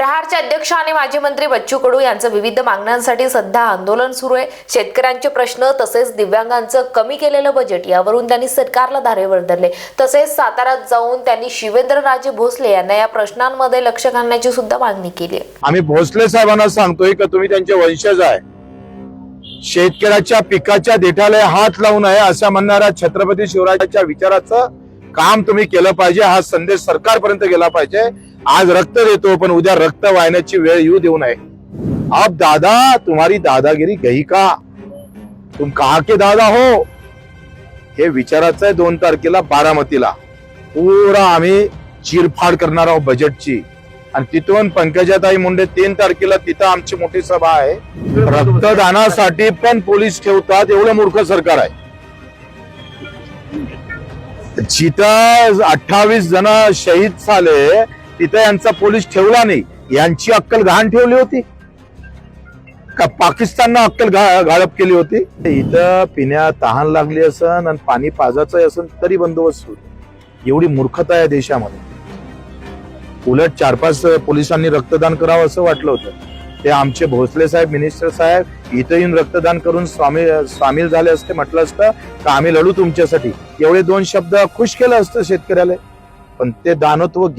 प्रहारचे अध्यक्ष आणि माजी मंत्री बच्चू कडू यांचं विविध मागण्यांसाठी सध्या आंदोलन सुरू आहे. शेतकऱ्यांचे प्रश्न तसेच दिव्यांगांचं कमी केलेलं बजेट यावरून त्यांनी सरकारला धारेवर धरले. तसेच साताऱ्यात जाऊन त्यांनी शिवेंद्रराजे भोसले यांना या प्रश्नांमध्ये लक्ष घालण्याची सुद्धा मागणी केली आहे. आम्ही भोसले साहेबांना सांगतोय का तुम्ही त्यांचे वंशज आहे. शेतकऱ्याच्या पिकाच्या देठाला हात लावू नये असं म्हणणाऱ्या छत्रपती शिवराजाच्या विचाराचं काम तुम्ही केलं पाहिजे हा संदेश सरकारपर्यंत गेला पाहिजे. आज रक्त देतो पण उद्या रक्त वाहण्याची वेळ येऊ देऊ नये. अब दादा तुम्हारी दादागिरी गई का? तुम कहा के दादा हो? हे विचाराचं आहे दोन तारखेला बारामतीला. पुरा आम्ही चिरफाड करणार आहोत बजेटची आणि तिथून पंकजाताई मुंडे तीन तारखेला तिथं आमची मोठी सभा आहे. रक्तदानासाठी पण पोलीस ठेवतात एवढं मूर्ख सरकार आहे. जिथं अठ्ठावीस जण शहीद झाले तिथं यांचा पोलीस ठेवला नाही. यांची अक्कल घाण ठेवली होती? का पाकिस्ताननं अक्कल गाळप केली होती? इथं पिण्या तहान लागली असन आणि पाणी पाजायचं असन तरी बंदोबस्त होईल. एवढी मूर्खता या देशामध्ये. उलट चार पाच पोलिसांनी रक्तदान करावं असं वाटलं होतं. ते आमचे भोसले साहेब मिनिस्टर साहेब इथं येऊन रक्तदान करून स्वामी सामील झाले असते म्हटलं असतं तर आम्ही लढू तुमच्यासाठी. एवढे दोन शब्द खुश केलं असतं शेतकऱ्याला. पण ते दानत्व